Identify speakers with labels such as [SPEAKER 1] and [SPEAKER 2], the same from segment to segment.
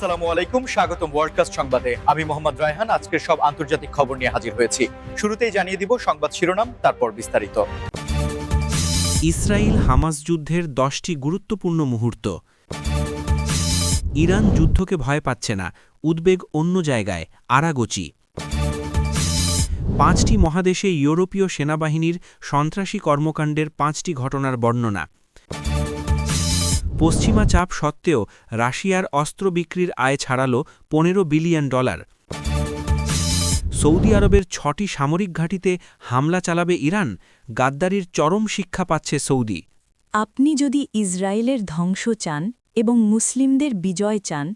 [SPEAKER 1] আসসালামু আলাইকুম, স্বাগতম ওয়ার্ল্ডকাস্ট সংবাদে। আমি মোহাম্মদ রায়হান আজকের সব আন্তর্জাতিক খবর নিয়ে হাজির হয়েছি। শুরুতেই জানিয়ে দিব সংবাদ শিরোনাম, তারপর বিস্তারিত।
[SPEAKER 2] ইসরায়েল হামাস যুদ্ধের দশটি গুরুত্বপূর্ণ মুহূর্ত। ইরান যুদ্ধকে ভয় পাচ্ছে না, উদ্বেগ অন্য জায়গায়, আরাগোচি। পাঁচটি মহাদেশে ইউরোপীয় সেনাবাহিনীর সন্ত্রাসী কর্মকাণ্ডের পাঁচটি ঘটনার বর্ণনা। পশ্চিমা চাপ সত্ত্বেও রাশিয়ার অস্ত্র বিক্রির আয় ছাড়াল পনেরো বিলিয়ন ডলার। সৌদি আরবের ছটি সামরিক ঘাঁটিতে হামলা চালাবে ইরান গাদ্দারির চরম শিক্ষা পাচ্ছে সৌদি।
[SPEAKER 3] আপনি যদি ইসরায়েলের ধ্বংস চান এবং মুসলিমদের বিজয় চান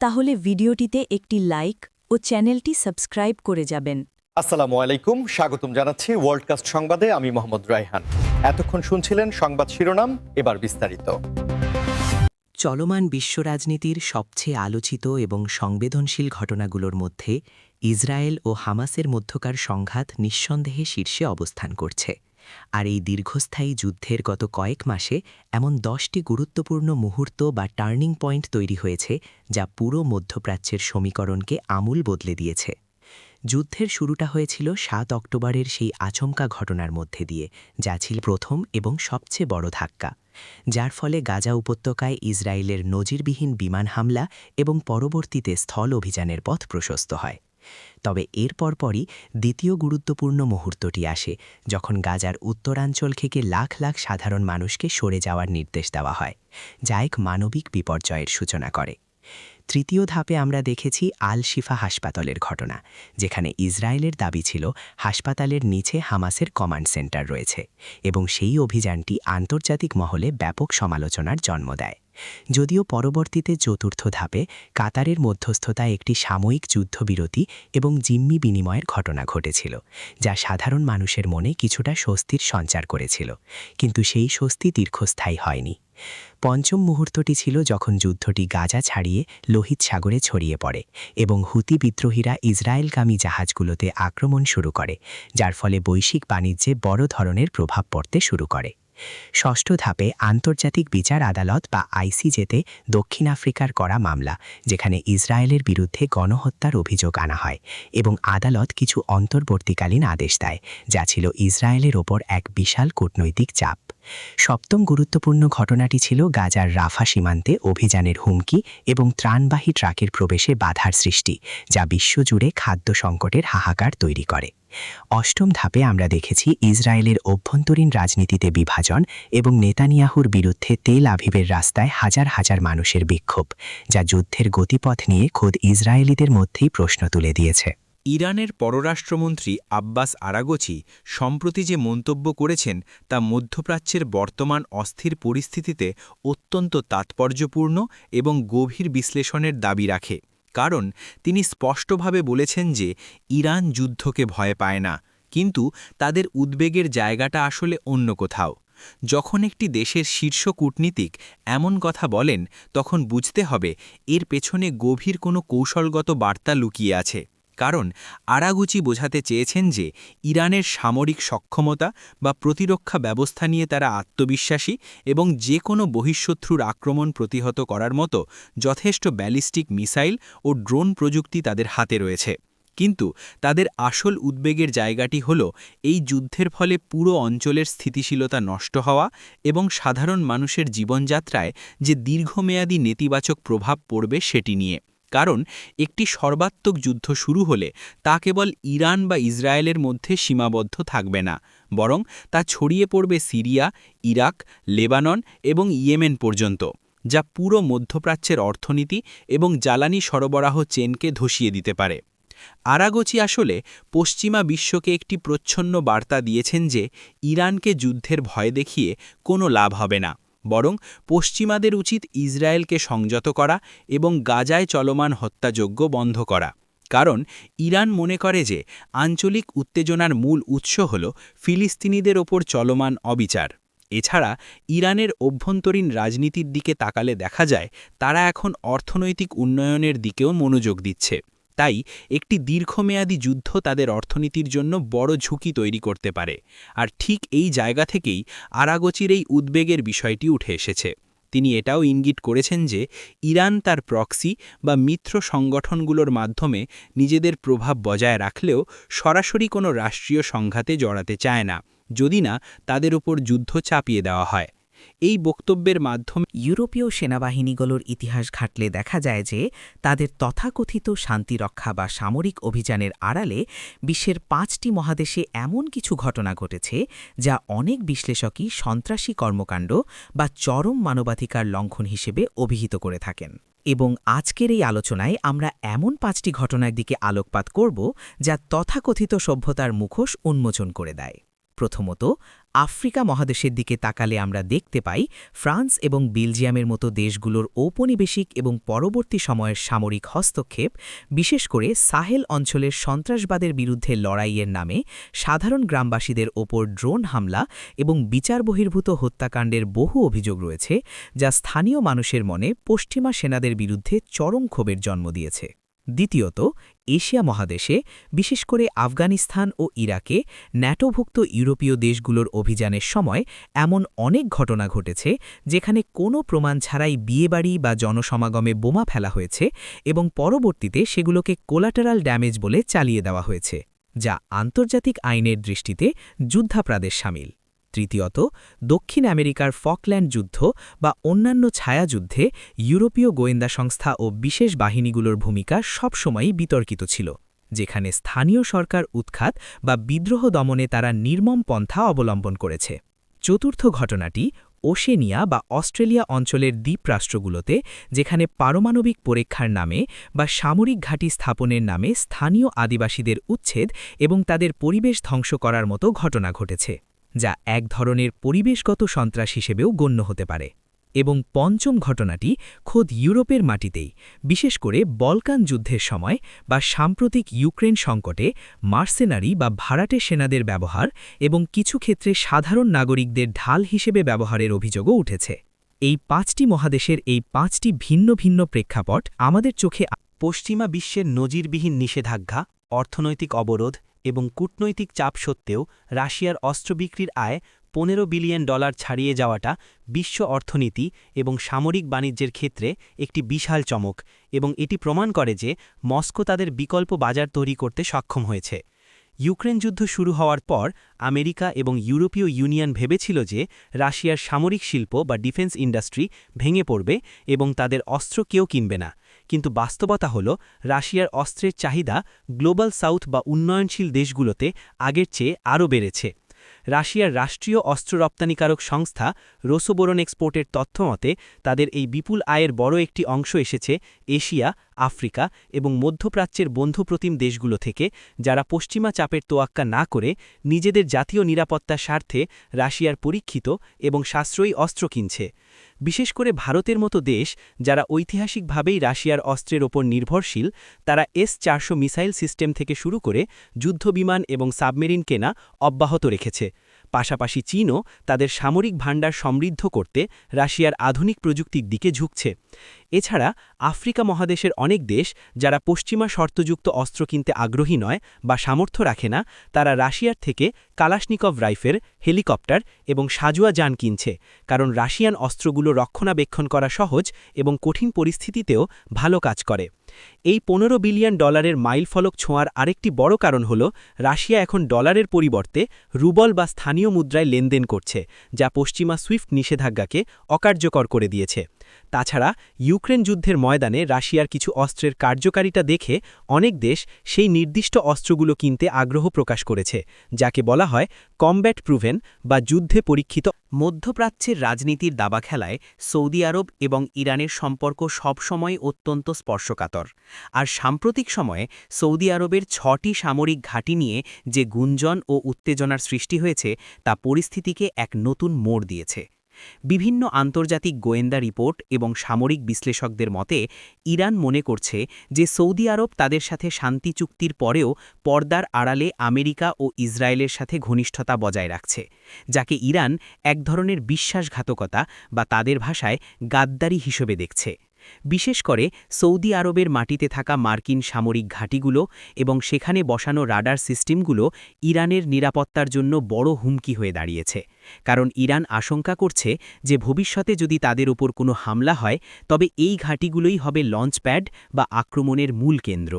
[SPEAKER 3] তাহলে ভিডিওটিতে একটি লাইক ও চ্যানেলটি সাবস্ক্রাইব করে যাবেন।
[SPEAKER 1] আসসালামু আলাইকুম স্বাগতম জানাচ্ছি ওয়ার্ল্ডকাস্ট সংবাদে আমি মোহাম্মদ রায়হান। এতক্ষণ শুনছিলেন সংবাদ শিরোনাম এবার বিস্তারিত।
[SPEAKER 4] চলমান বিশ্ব রাজনীতির সবচেয়ে আলোচিত এবং সংবেদনশীল ঘটনাগুলোর মধ্যে ইসরায়েল ও হামাসের মধ্যকার সংঘাত নিঃসন্দেহে শীর্ষে অবস্থান করছে। আর এই দীর্ঘস্থায়ী যুদ্ধের গত কয়েক মাসে এমন দশটি গুরুত্বপূর্ণ মুহূর্ত বা টার্নিং পয়েন্ট তৈরি হয়েছে, যা পুরো মধ্যপ্রাচ্যের সমীকরণকে আমূল বদলে দিয়েছে। যুদ্ধের শুরুটা হয়েছিল সাত অক্টোবরের সেই আচমকা ঘটনার মধ্যে দিয়ে, যা ছিল প্রথম এবং সবচেয়ে বড় ধাক্কা। যার ফলে গাজা উপত্যকায় ইসরায়েলের নজিরবিহীন বিমান হামলা এবং পরবর্তীতে স্থল অভিযানের পথ প্রশস্ত হয়। তবে এর পরপরই দ্বিতীয় গুরুত্বপূর্ণ মুহূর্তটি আসে, যখন গাজার উত্তরাঞ্চল থেকে লাখ লাখ সাধারণ মানুষকে সরে যাওয়ার নির্দেশ দেওয়া হয়, যা এক মানবিক বিপর্যয়ের সূচনা করে। তৃতীয় ধাপে আমরা দেখেছি আল শিফা হাসপাতালের ঘটনা, যেখানে ইসরায়েলের দাবি ছিল হাসপাতালের নিচে হামাসের কমান্ড সেন্টার রয়েছে এবং সেই অভিযানটি আন্তর্জাতিক মহলে ব্যাপক সমালোচনার জন্ম দেয়। যদিও পরবর্তীতে চতুর্থ ধাপে কাতারের মধ্যস্থতায় একটি সাময়িক যুদ্ধবিরতি এবং জিম্মি বিনিময়ের ঘটনা ঘটেছিল, যা সাধারণ মানুষের মনে কিছুটা স্বস্তির সঞ্চার করেছিল, কিন্তু সেই স্বস্তি দীর্ঘস্থায়ী হয়নি। পঞ্চম মুহূর্তটি ছিল যখন যুদ্ধটি গাজা ছাড়িয়ে লোহিত সাগরে ছড়িয়ে পড়ে এবং হুতি বিদ্রোহীরা ইসরায়েলগামী জাহাজগুলোতে আক্রমণ শুরু করে, যার ফলে বৈশ্বিক বাণিজ্যে বড় ধরনের প্রভাব পড়তে শুরু করে। ষষ্ঠ ধাপে আন্তর্জাতিক বিচার আদালত বা আইসিজেতে দক্ষিণ আফ্রিকার করা মামলা, যেখানে ইসরায়েলের বিরুদ্ধে গণহত্যার অভিযোগ আনা হয় এবং আদালত কিছু অন্তর্বর্তীকালীন আদেশ দেয়, যা ছিল ইসরায়েলের ওপর এক বিশাল কূটনৈতিক চাপ। সপ্তম গুরুত্বপূর্ণ ঘটনাটি ছিল গাজার রাফা সীমান্তে অভিযানের হুমকি এবং ত্রাণবাহী ট্রাকের প্রবেশে বাধার সৃষ্টি, যা বিশ্বজুড়ে খাদ্য সংকটের হাহাকার তৈরি করে। অষ্টম ধাপে আমরা দেখেছি ইসরায়েলের অভ্যন্তরীণ রাজনীতিতে বিভাজন এবং নেতানিয়াহুর বিরুদ্ধে তেল আভিবের রাস্তায় হাজার হাজার মানুষের বিক্ষোভ, যা যুদ্ধের গতিপথ নিয়ে খোদ ইসরায়েলিদের মধ্যেই প্রশ্ন তুলে দিয়েছে।
[SPEAKER 2] ইরানের পররাষ্ট্রমন্ত্রী আব্বাস আরাগোচি সম্প্রতি যে মন্তব্য করেছেন তা মধ্যপ্রাচ্যের বর্তমান অস্থির পরিস্থিতিতে অত্যন্ত তাৎপর্যপূর্ণ এবং গভীর বিশ্লেষণের দাবি রাখে। কারণ তিনি স্পষ্টভাবে বলেছেন যে ইরান যুদ্ধকে ভয় পায় না, কিন্তু তাদের উদ্বেগের জায়গাটা আসলে অন্য কোথাও। যখন একটি দেশের শীর্ষ কূটনীতিক এমন কথা বলেন, তখন বুঝতে হবে এর পেছনে গভীর কোনো কৌশলগত বার্তা লুকিয়ে আছে। কারণ আরাগুচি বোঝাতে চেয়েছেন যে ইরানের সামরিক সক্ষমতা বা প্রতিরক্ষা ব্যবস্থা নিয়ে তারা আত্মবিশ্বাসী এবং যে কোনো বহিঃশত্রুর আক্রমণ প্রতিহত করার মতো যথেষ্ট ব্যালিস্টিক মিসাইল ও ড্রোন প্রযুক্তি তাদের হাতে রয়েছে। কিন্তু তাদের আসল উদ্বেগের জায়গাটি হল এই যুদ্ধের ফলে পুরো অঞ্চলের স্থিতিশীলতা নষ্ট হওয়া এবং সাধারণ মানুষের জীবনযাত্রায় যে দীর্ঘমেয়াদী নেতিবাচক প্রভাব পড়বে সেটি নিয়ে। কারণ একটি সর্বাত্মক যুদ্ধ শুরু হলে তা কেবল ইরান বা ইসরায়েলের মধ্যে সীমাবদ্ধ থাকবে না, বরং তা ছড়িয়ে পড়বে সিরিয়া, ইরাক, লেবানন এবং ইয়েমেন পর্যন্ত, যা পুরো মধ্যপ্রাচ্যের অর্থনীতি এবং জ্বালানি সরবরাহ চেনকে ধসিয়ে দিতে পারে। আরাগোচি আসলে পশ্চিমা বিশ্বকে একটি প্রচ্ছন্ন বার্তা দিয়েছেন যে, ইরানকে যুদ্ধের ভয় দেখিয়ে কোনো লাভ হবে না। বরং পশ্চিমাদের উচিত ইসরায়েলকে সংযত করা এবং গাজায় চলমান হত্যাযোগ্য বন্ধ করা। কারণ ইরান মনে করে যে আঞ্চলিক উত্তেজনার মূল উৎস হল ফিলিস্তিনিদের ওপর চলমান অবিচার। এছাড়া ইরানের অভ্যন্তরীণ রাজনীতির দিকে তাকালে দেখা যায়, তারা এখন অর্থনৈতিক উন্নয়নের দিকেও মনোযোগ দিচ্ছে। তাই একটি দীর্ঘমেয়াদী যুদ্ধ তাদের অর্থনীতির জন্য বড় ঝুঁকি তৈরি করতে পারে। আর ঠিক এই জায়গা থেকেই আরাগোচির এই উদ্বেগের বিষয়টি উঠে এসেছে।
[SPEAKER 5] তিনি এটাও ইঙ্গিত করেছেন যে ইরান তার প্রক্সি বা মিত্র সংগঠনগুলোর মাধ্যমে নিজেদের প্রভাব বজায় রাখলেও সরাসরি কোনো রাষ্ট্রীয় সংঘাতে জড়াতে চায় না, যদি না তাদের উপর যুদ্ধ চাপিয়ে দেওয়া হয়। এই বক্তব্যের মাধ্যমে
[SPEAKER 4] ইউরোপীয় সেনাবাহিনীগুলোর ইতিহাস ঘাটলে দেখা যায় যে তাদের তথাকথিত শান্তিরক্ষা বা সামরিক অভিযানের আড়ালে বিশ্বের পাঁচটি মহাদেশে এমন কিছু ঘটনা ঘটেছে যা অনেক বিশ্লেষকই সন্ত্রাসী কর্মকাণ্ড বা চরম মানবাধিকার লঙ্ঘন হিসেবে অভিহিত করে থাকেন। এবং আজকের এই আলোচনায় আমরা এমন পাঁচটি ঘটনার দিকে আলোকপাত করব যা তথাকথিত সভ্যতার মুখোশ উন্মোচন করে দেয়। প্রথমত আফ্রিকা মহাদেশের দিকে তাকালে আমরা দেখতে পাই ফ্রান্স এবং বেলজিয়ামের মতো দেশগুলোর ঔপনিবেশিক এবং পরবর্তী সময়ের সামরিক হস্তক্ষেপ, বিশেষ করে সাহেল অঞ্চলের সন্ত্রাসবাদের বিরুদ্ধে লড়াইয়ের নামে সাধারণ গ্রামবাসীদের ওপর ড্রোন হামলা এবং বিচার বহির্ভূত হত্যাকাণ্ডের বহু অভিযোগ রয়েছে, যা স্থানীয় মানুষের মনে পশ্চিমা সেনাদের বিরুদ্ধে চরম ক্ষোভের জন্ম দিয়েছে। দ্বিতীয়ত, এশিয়া মহাদেশে, বিশেষ করে আফগানিস্তান ও ইরাকে, ন্যাটোভুক্ত ইউরোপীয় দেশগুলোর অভিযানের সময় এমন অনেক ঘটনা ঘটেছে, যেখানে কোনো প্রমাণ ছাড়াই বিয়েবাড়ি বা জনসমাগমে বোমা ফেলা হয়েছে এবং পরবর্তীতে সেগুলোকে কোলাটারাল ড্যামেজ বলে চালিয়ে দেওয়া হয়েছে, যা আন্তর্জাতিক আইনের দৃষ্টিতে যুদ্ধাপরাধের সামিল। তৃতীয়ত, দক্ষিণ আমেরিকার ফকল্যান্ড যুদ্ধ বা অন্যান্য ছায়াযুদ্ধে ইউরোপীয় গোয়েন্দা সংস্থা ও বিশেষ বাহিনীগুলোর ভূমিকা সবসময়ই বিতর্কিত ছিল, যেখানে স্থানীয় সরকার উৎখাত বা বিদ্রোহ দমনে তারা নির্মম পন্থা অবলম্বন করেছে। চতুর্থ ঘটনাটি ওশেনিয়া বা অস্ট্রেলিয়া অঞ্চলের দ্বীপরাষ্ট্রগুলোতে যেখানে পারমাণবিক পরীক্ষার নামে বা সামরিক ঘাঁটি স্থাপনের নামে স্থানীয় আদিবাসীদের উচ্ছেদ এবং তাদের পরিবেশ ধ্বংস করার মতো ঘটনা ঘটেছে। যা এক ধরনের পরিবেশগত সন্ত্রাস হিসেবেও গণ্য হতে পারে এবং পঞ্চম ঘটনাটি খোদ ইউরোপের মাটিতেই, বিশেষ করে বলকান যুদ্ধের সময় বা সাম্প্রতিক ইউক্রেন সংকটে মার্সেনারি বা ভাড়াটে সেনাদের ব্যবহার এবং কিছু ক্ষেত্রে সাধারণ নাগরিকদের ঢাল হিসেবে ব্যবহারের অভিযোগও উঠেছে। এই পাঁচটি মহাদেশের এই পাঁচটি ভিন্ন ভিন্ন প্রেক্ষাপট আমাদের চোখে
[SPEAKER 2] পশ্চিমা বিশ্বের নজিরবিহীন নিষেধাজ্ঞা, অর্থনৈতিক অবরোধ এবং কূটনৈতিক চাপ সত্ত্বেও রাশিয়ার অস্ত্র বিক্রির আয় পনেরো বিলিয়ন ডলার ছাড়িয়ে যাওয়াটা বিশ্ব অর্থনীতি এবং সামরিক বাণিজ্যের ক্ষেত্রে একটি বিশাল চমক এবং এটি প্রমাণ করে যে মস্কো তাদের বিকল্প বাজার তৈরি করতে সক্ষম হয়েছে। ইউক্রেন যুদ্ধ শুরু হওয়ার পর আমেরিকা এবং ইউরোপীয় ইউনিয়ন ভেবেছিল যে রাশিয়ার সামরিক শিল্প বা ডিফেন্স ইন্ডাস্ট্রি ভেঙে পড়বে এবং তাদের অস্ত্র কেউ কিনবে না। কিন্তু বাস্তবতা হল, রাশিয়ার অস্ত্রের চাহিদা গ্লোবাল সাউথ বা উন্নয়নশীল দেশগুলোতে আগের চেয়ে আরও বেড়েছে। রাশিয়ার রাষ্ট্রীয় অস্ত্র রপ্তানিকারক সংস্থা রোসোবোরন এক্সপোর্টের তথ্যমতে তাদের এই বিপুল আয়ের বড় একটি অংশ এসেছে এশিয়া, আফ্রিকা এবং মধ্যপ্রাচ্যের বন্ধুপ্রতিম দেশগুলো থেকে, যারা পশ্চিমা চাপের তোয়াক্কা না করে নিজেদের জাতীয় নিরাপত্তার স্বার্থে রাশিয়ার পরীক্ষিত এবং সাশ্রয়ী অস্ত্র কিনছে। বিশেষ করে ভারতের মতো দেশ যারা ঐতিহাসিকভাবেই রাশিয়ার অস্ত্রের ওপর নির্ভরশীল, তারা এস চারশো মিসাইল সিস্টেম থেকে শুরু করে যুদ্ধবিমান এবং সাবমেরিন কেনা অব্যাহত রেখেছে। পাশাপাশি চীনও তাদের সামরিক ভাণ্ডার সমৃদ্ধ করতে রাশিয়ার আধুনিক প্রযুক্তির দিকে ঝুঁকছে। এছাড়া আফ্রিকা মহাদেশের অনেক দেশ যারা পশ্চিমা শর্তযুক্ত অস্ত্র কিনতে আগ্রহী নয় বা সামর্থ্য রাখে না, তারা রাশিয়ার থেকে কালাশনিকভ রাইফেল, হেলিকপ্টার এবং সাজুয়া যান কিনছে, কারণ রাশিয়ান অস্ত্রগুলো রক্ষণাবেক্ষণ করা সহজ এবং কঠিন পরিস্থিতিতেও ভালো কাজ করে। এই পনেরো বিলিয়ন ডলারের মাইলফলক ছোঁয়ার আরেকটি বড় কারণ হল, রাশিয়া এখন ডলারের পরিবর্তে রুবল বা স্থানীয় মুদ্রায় লেনদেন করছে, যা পশ্চিমা সুইফট নিষেধাজ্ঞাকে অকার্যকর করে দিয়েছে। তাছাড়া ইউক্রেন যুদ্ধের ময়দানে রাশিয়ার কিছু অস্ত্রের কার্যকারিতা দেখে অনেক দেশ সেই নির্দিষ্ট অস্ত্রগুলো কিনতে আগ্রহ প্রকাশ করেছে, যাকে বলা হয় কমব্যাট প্রুভেন বা যুদ্ধে পরীক্ষিত। মধ্যপ্রাচ্যের রাজনীতির দাবা খেলায় সৌদি আরব এবং ইরানের সম্পর্ক সবসময় অত্যন্ত স্পর্শকাতর। আর সাম্প্রতিক সময়ে সৌদি আরবের ছটি সামরিক ঘাঁটি নিয়ে যে গুঞ্জন ও উত্তেজনার সৃষ্টি হয়েছে, তা পরিস্থিতিকে এক নতুন মোড় দিয়েছে। বিভিন্ন আন্তর্জাতিক গোয়েন্দা রিপোর্ট এবং সামরিক বিশ্লেষকদের মতে, ইরান মনে করছে যে সৌদি আরব তাদের সাথে শান্তি চুক্তির পরেও পর্দার আড়ালে আমেরিকা ও ইসরায়েলের সাথে ঘনিষ্ঠতা বজায় রাখছে, যাকে ইরান এক ধরনের বিশ্বাসঘাতকতা বা তাদের ভাষায় গাদ্দারি হিসেবে দেখছে। বিশেষ করে সৌদি আরবের মাটিতে থাকা মার্কিন সামরিক ঘাঁটিগুলো এবং সেখানে বসানো রাডার সিস্টেমগুলো ইরানের নিরাপত্তার জন্য বড় হুমকি হয়ে দাঁড়িয়েছে। কারণ ইরান আশঙ্কা করছে যে ভবিষ্যতে যদি তাদের উপর কোনো হামলা হয়, তবে এই ঘাঁটিগুলোই হবে লঞ্চপ্যাড বা আক্রমণের মূল কেন্দ্র।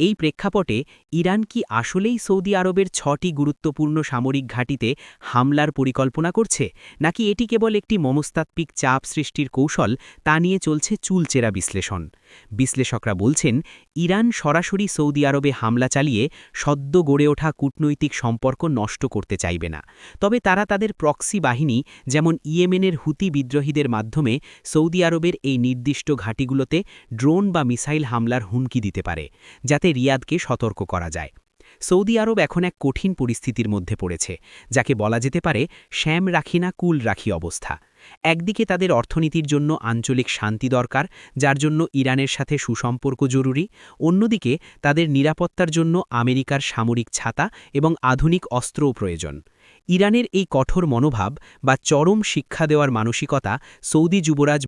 [SPEAKER 2] এই প্রেক্ষাপটে ইরান কি আসলেই সৌদি আরবের ছটি গুরুত্বপূর্ণ সামরিক ঘাঁটিতে হামলার পরিকল্পনা করছে, নাকি এটি কেবল একটি মনস্তাত্ত্বিক চাপ সৃষ্টির কৌশল তা নিয়ে চলছে চুলচেরা বিশ্লেষণ? বিশ্লেষকরা বলছেন, ইরান সরাসরি সৌদি আরবে হামলা চালিয়ে সদ্য গড়ে ওঠা কূটনৈতিক সম্পর্ক নষ্ট করতে চাইবে না। তবে তারা তাদের প্রক্সি বাহিনী, যেমন ইয়েমেনের হুতি বিদ্রোহীদের মাধ্যমে সৌদি আরবের এই নির্দিষ্ট ঘাঁটিগুলোতে ড্রোন বা মিসাইল হামলার হুমকি দিতে পারে, যাতে রিয়াদকে সতর্ক করা যায়। সৌদি আরব এখন এক কঠিন পরিস্থিতির মধ্যে পড়েছে, যাকে বলা যেতে পারে শ্যাম রাখি না কুল রাখি অবস্থা। একদিকে তাদের অর্থনীতির জন্য আঞ্চলিক শান্তি দরকার, যার জন্য ইরানের সাথে সুসম্পর্ক জরুরি, অন্যদিকে তাদের নিরাপত্তার জন্য আমেরিকার সামরিক ছাতা এবং আধুনিক অস্ত্রও প্রয়োজন। ইরানের এই কঠোর মনোভাব বা চরম শিক্ষা দেওয়ার মানসিকতা সৌদি যুবরাজ